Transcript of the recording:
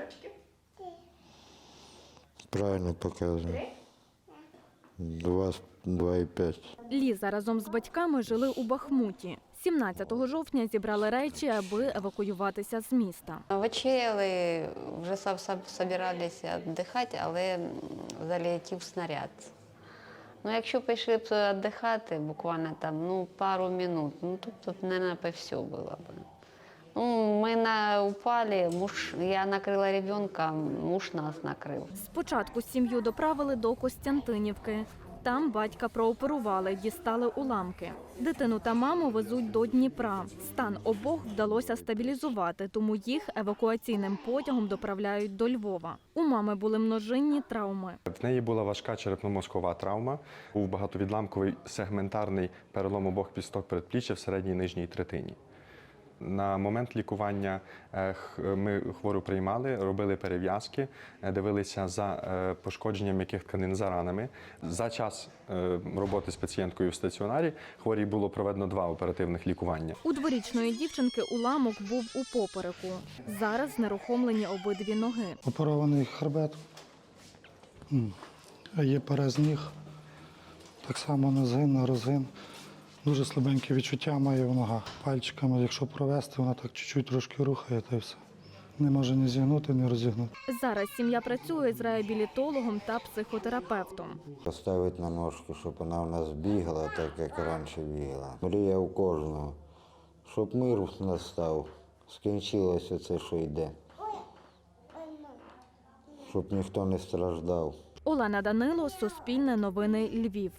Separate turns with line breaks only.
рочки?
Правильно показує. Два, два і п'ять.
Ліза разом з батьками жили у Бахмуті. 17 жовтня зібрали речі, аби евакуюватися з міста.
Вечеряли, вже соб- віддихати, але залетів снаряд. Ну, якщо пішли б віддихати, буквально там ну, пару минут, ну тут, тут мабуть, по все було б. Ну, ми на, упали, муж, я накрила ребенка, муж нас накрив.
Спочатку сім'ю доправили до Костянтинівки. Там батька прооперували, дістали уламки. Дитину та маму везуть до Дніпра. Стан обох вдалося стабілізувати, тому їх евакуаційним потягом доправляють до Львова. У мами були множинні травми.
В неї була важка черепно-мозкова травма, був багатовідламковий сегментарний перелом обох кісток передпліччя в середній і нижній третині. На момент лікування е, ми хвору приймали, робили перев'язки, е, дивилися за е, пошкодженням м'яких тканин за ранами. За час роботи з пацієнткою в стаціонарі хворій було проведено два оперативних лікування.
У дворічної дівчинки уламок був у попереку. Зараз знерухомлені обидві ноги.
Оперований хребет, є перез ніг, так само на згин, на розгин. Дуже слабеньке відчуття має в ногах. Пальчиками, якщо провести, вона так чуть-чуть трошки рухає, та й все. Не може ні зігнути, ні розігнути.
Зараз сім'я працює з реабілітологом та психотерапевтом.
Поставити на ножки, щоб вона в нас бігала, так як раніше бігала. Мрія у кожного, щоб мир настав, скінчилося це, що йде. Щоб ніхто не страждав.
Олена Данило, Суспільне новини Львів.